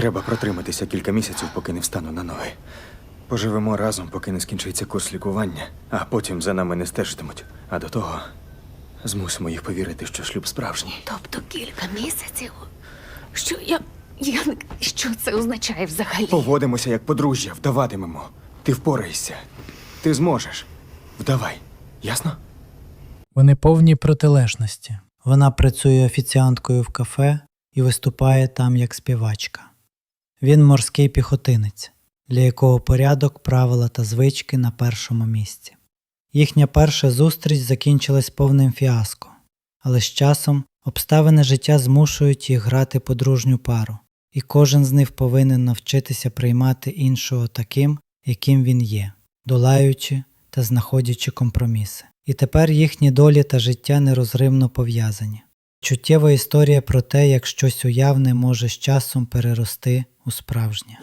Треба протриматися кілька місяців, поки не встану на ноги. Поживемо разом, поки не скінчиться курс лікування, а потім за нами не стежитимуть. А до того змусимо їх повірити, що шлюб справжній. Тобто кілька місяців? Що я. я... Що це означає взагалі? Поводимося як подружжя, вдаватимемо. Ти впораєшся. Ти зможеш. Вдавай. Ясно? Вони повні протилежності. Вона працює офіціанткою в кафе і виступає там як співачка. Він морський піхотинець, для якого порядок, правила та звички на першому місці. Їхня перша зустріч закінчилась повним фіаско, але з часом обставини життя змушують їх грати подружню пару, і кожен з них повинен навчитися приймати іншого таким, яким він є, долаючи та знаходячи компроміси. І тепер їхні долі та життя нерозривно пов'язані. Чуттєва історія про те, як щось уявне може з часом перерости у справжнє.